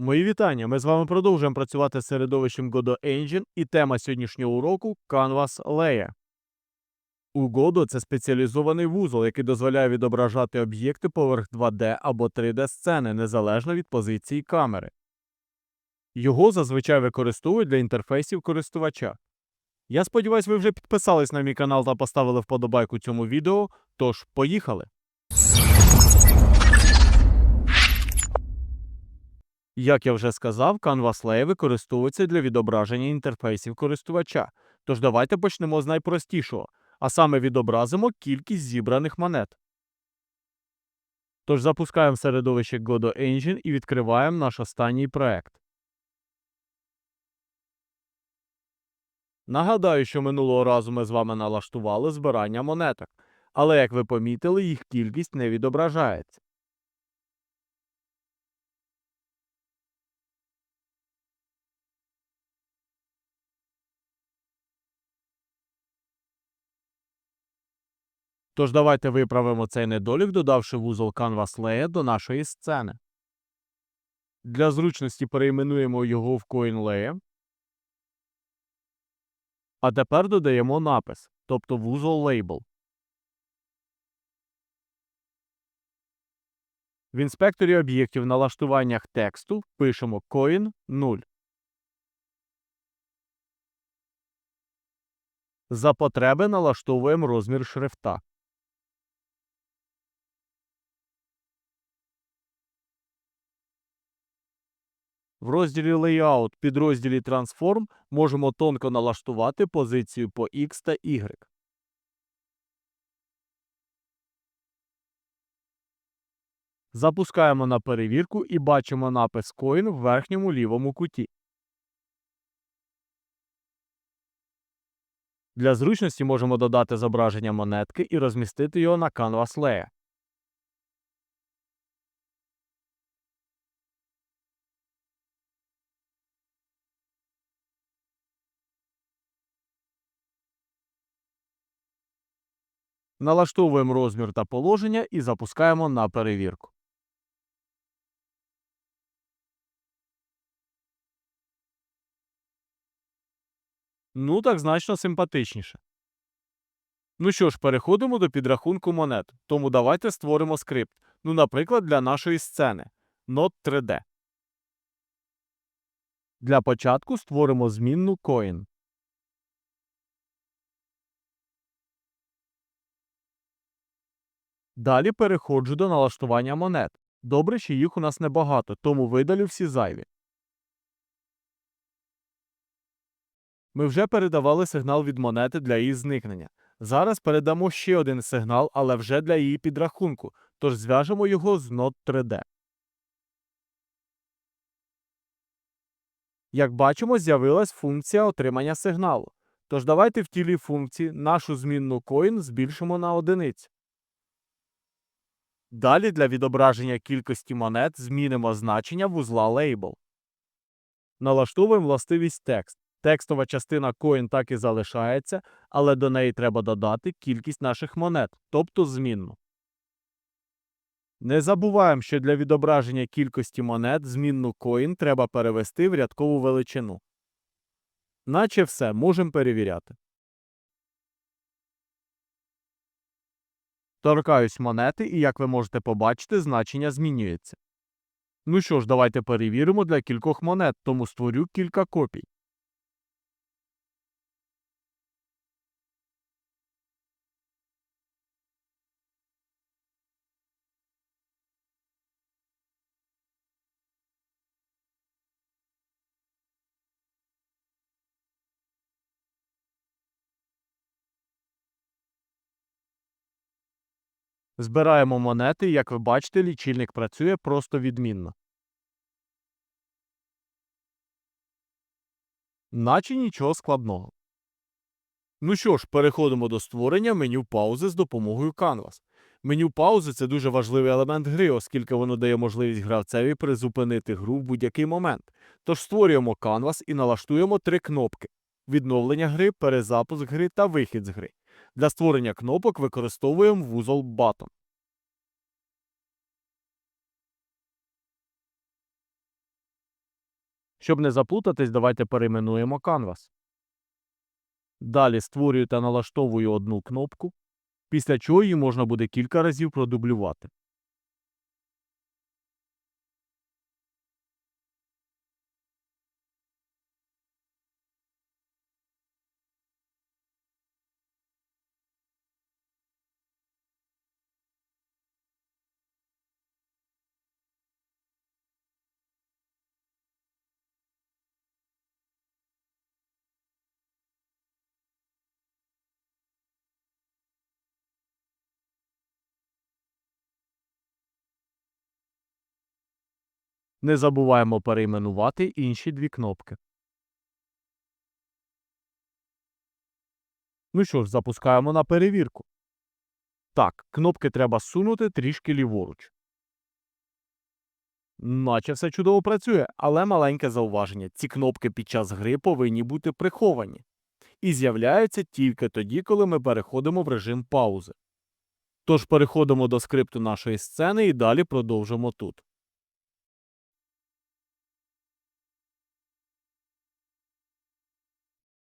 Мої вітання. Ми з вами продовжуємо працювати з середовищем Godot Engine і тема сьогоднішнього уроку Canvas Layer. У Godot це спеціалізований вузол, який дозволяє відображати об'єкти поверх 2D або 3D сцени незалежно від позиції камери. Його зазвичай використовують для інтерфейсів користувача. Я сподіваюся, ви вже підписались на мій канал та поставили вподобайку цьому відео, тож поїхали! Як я вже сказав, Canvas Layer використовується для відображення інтерфейсів користувача. Тож давайте почнемо з найпростішого, а саме відобразимо кількість зібраних монет. Тож запускаємо середовище Godot Engine і відкриваємо наш останній проект. Нагадаю, що минулого разу ми з вами налаштували збирання монеток, але як ви помітили, їх кількість не відображається. Тож давайте виправимо цей недолік, додавши вузол Canvas Layer до нашої сцени. Для зручності перейменуємо його в Coin. А тепер додаємо напис, тобто вузол Label. В інспекторі об'єктів налаштуваннях тексту пишемо Coin 0. За потреби налаштовуємо розмір шрифта. В розділі Layout підрозділі Transform можемо тонко налаштувати позицію по X та Y. Запускаємо на перевірку і бачимо напис Coin в верхньому лівому куті. Для зручності можемо додати зображення монетки і розмістити його на Canvas Layer. Налаштовуємо розмір та положення і запускаємо на перевірку. Ну, так значно симпатичніше. Ну що ж, переходимо до підрахунку монет. Тому давайте створимо скрипт. Ну, наприклад, для нашої сцени Not 3D. Для початку створимо змінну Coin. Далі переходжу до налаштування монет. Добре, що їх у нас небагато, тому видалю всі зайві. Ми вже передавали сигнал від монети для її зникнення. Зараз передамо ще один сигнал, але вже для її підрахунку, тож зв'яжемо його з Node 3D. Як бачимо, з'явилась функція отримання сигналу. Тож давайте в тілі функції нашу змінну coin збільшимо на одиницю. Далі для відображення кількості монет змінимо значення вузла Label. Налаштовуємо властивість текст. Текстова частина coin так і залишається, але до неї треба додати кількість наших монет, тобто змінну. Не забуваємо, що для відображення кількості монет змінну coin треба перевести в рядкову величину. Наче все можемо перевіряти. Торкаюсь монети, і як ви можете побачити, значення змінюється. Ну що ж, давайте перевіримо для кількох монет, тому створю кілька копій. Збираємо монети, як ви бачите, лічильник працює просто відмінно. Наче нічого складного. Ну що ж, переходимо до створення меню паузи з допомогою Canvas. Меню паузи це дуже важливий елемент гри, оскільки воно дає можливість гравцеві призупинити гру в будь-який момент. Тож створюємо Canvas і налаштуємо три кнопки: відновлення гри, перезапуск гри та вихід з гри. Для створення кнопок використовуємо вузол Button. Щоб не заплутатись, давайте перейменуємо Canvas. Далі створюю та налаштовую одну кнопку, після чого її можна буде кілька разів продублювати. Не забуваємо перейменувати інші дві кнопки. Ну що ж, запускаємо на перевірку. Так, кнопки треба сунути трішки ліворуч. Наче все чудово працює, але маленьке зауваження. Ці кнопки під час гри повинні бути приховані. І з'являються тільки тоді, коли ми переходимо в режим паузи. Тож переходимо до скрипту нашої сцени і далі продовжимо тут.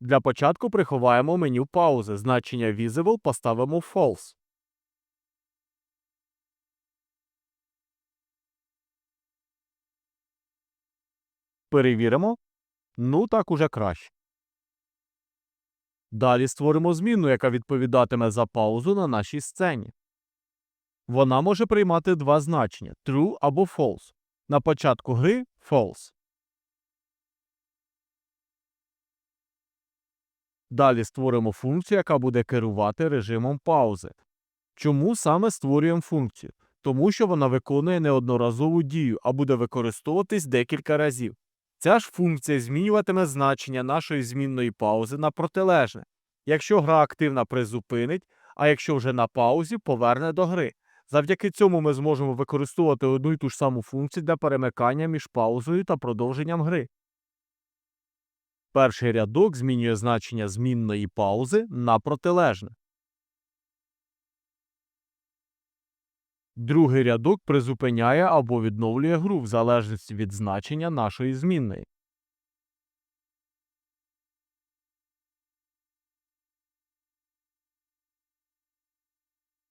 Для початку приховаємо меню паузи. Значення Visible поставимо False. Перевіримо. Ну, так уже краще. Далі створимо змінну, яка відповідатиме за паузу на нашій сцені. Вона може приймати два значення true або false. На початку гри false. Далі створимо функцію, яка буде керувати режимом паузи. Чому саме створюємо функцію? Тому що вона виконує неодноразову дію, а буде використовуватись декілька разів. Ця ж функція змінюватиме значення нашої змінної паузи на протилежне, якщо гра активна призупинить, а якщо вже на паузі поверне до гри. Завдяки цьому ми зможемо використовувати одну й ту ж саму функцію для перемикання між паузою та продовженням гри. Перший рядок змінює значення змінної паузи на протилежне. Другий рядок призупиняє або відновлює гру в залежності від значення нашої змінної.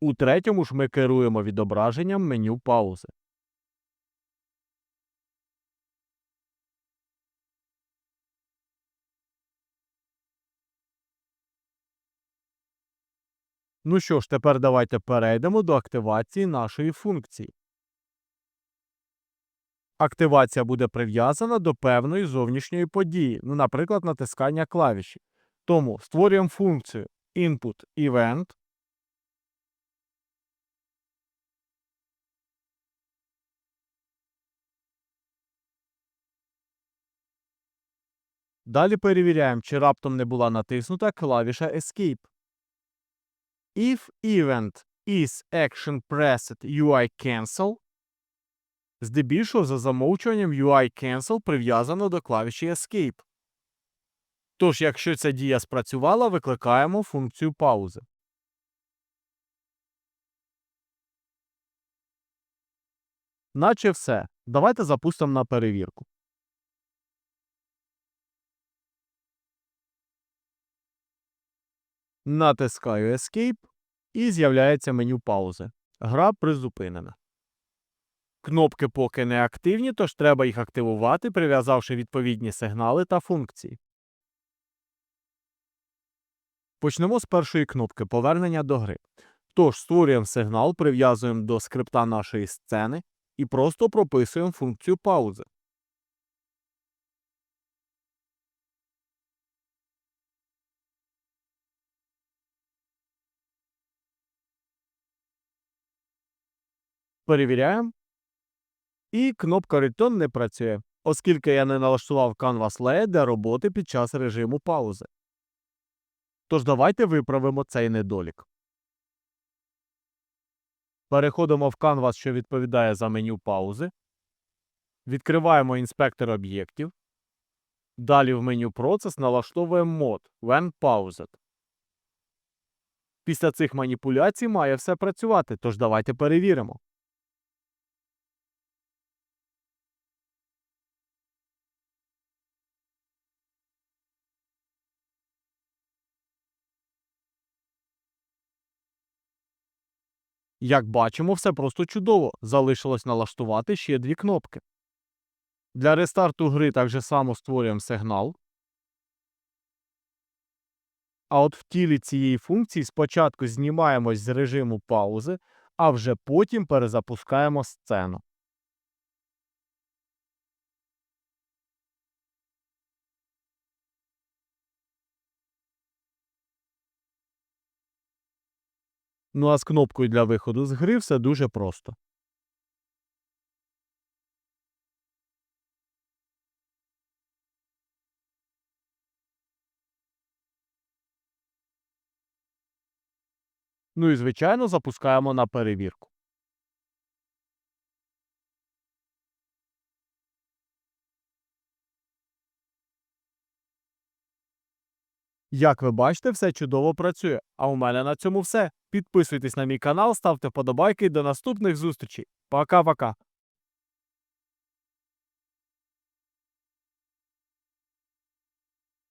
У третьому ж ми керуємо відображенням меню паузи. Ну що ж, тепер давайте перейдемо до активації нашої функції. Активація буде прив'язана до певної зовнішньої події, ну, наприклад, натискання клавіші. Тому створюємо функцію input event. Далі перевіряємо, чи раптом не була натиснута клавіша Escape. If event is action pressed UI cancel, здебільшого за замовчуванням UI cancel прив'язано до клавіші Escape. Тож, якщо ця дія спрацювала, викликаємо функцію паузи. Наче все. Давайте запустимо на перевірку. Натискаю Escape і з'являється меню паузи. Гра призупинена. Кнопки поки не активні, тож треба їх активувати, прив'язавши відповідні сигнали та функції. Почнемо з першої кнопки повернення до гри. Тож створюємо сигнал, прив'язуємо до скрипта нашої сцени і просто прописуємо функцію паузи. Перевіряємо. І кнопка Return не працює, оскільки я не налаштував Canvas Layer для роботи під час режиму паузи. Тож давайте виправимо цей недолік. Переходимо в Canvas, що відповідає за меню паузи. Відкриваємо інспектор об'єктів. Далі в меню Процес налаштовуємо мод When Paused. Після цих маніпуляцій має все працювати, тож давайте перевіримо. Як бачимо, все просто чудово. Залишилось налаштувати ще дві кнопки. Для рестарту гри так же само створюємо сигнал. А от в тілі цієї функції спочатку знімаємось з режиму паузи, а вже потім перезапускаємо сцену. Ну а з кнопкою для виходу з гри все дуже просто. Ну і звичайно запускаємо на перевірку. Як ви бачите, все чудово працює. А у мене на цьому все. Підписуйтесь на мій канал, ставте вподобайки. До наступних зустрічей. Пока-пока.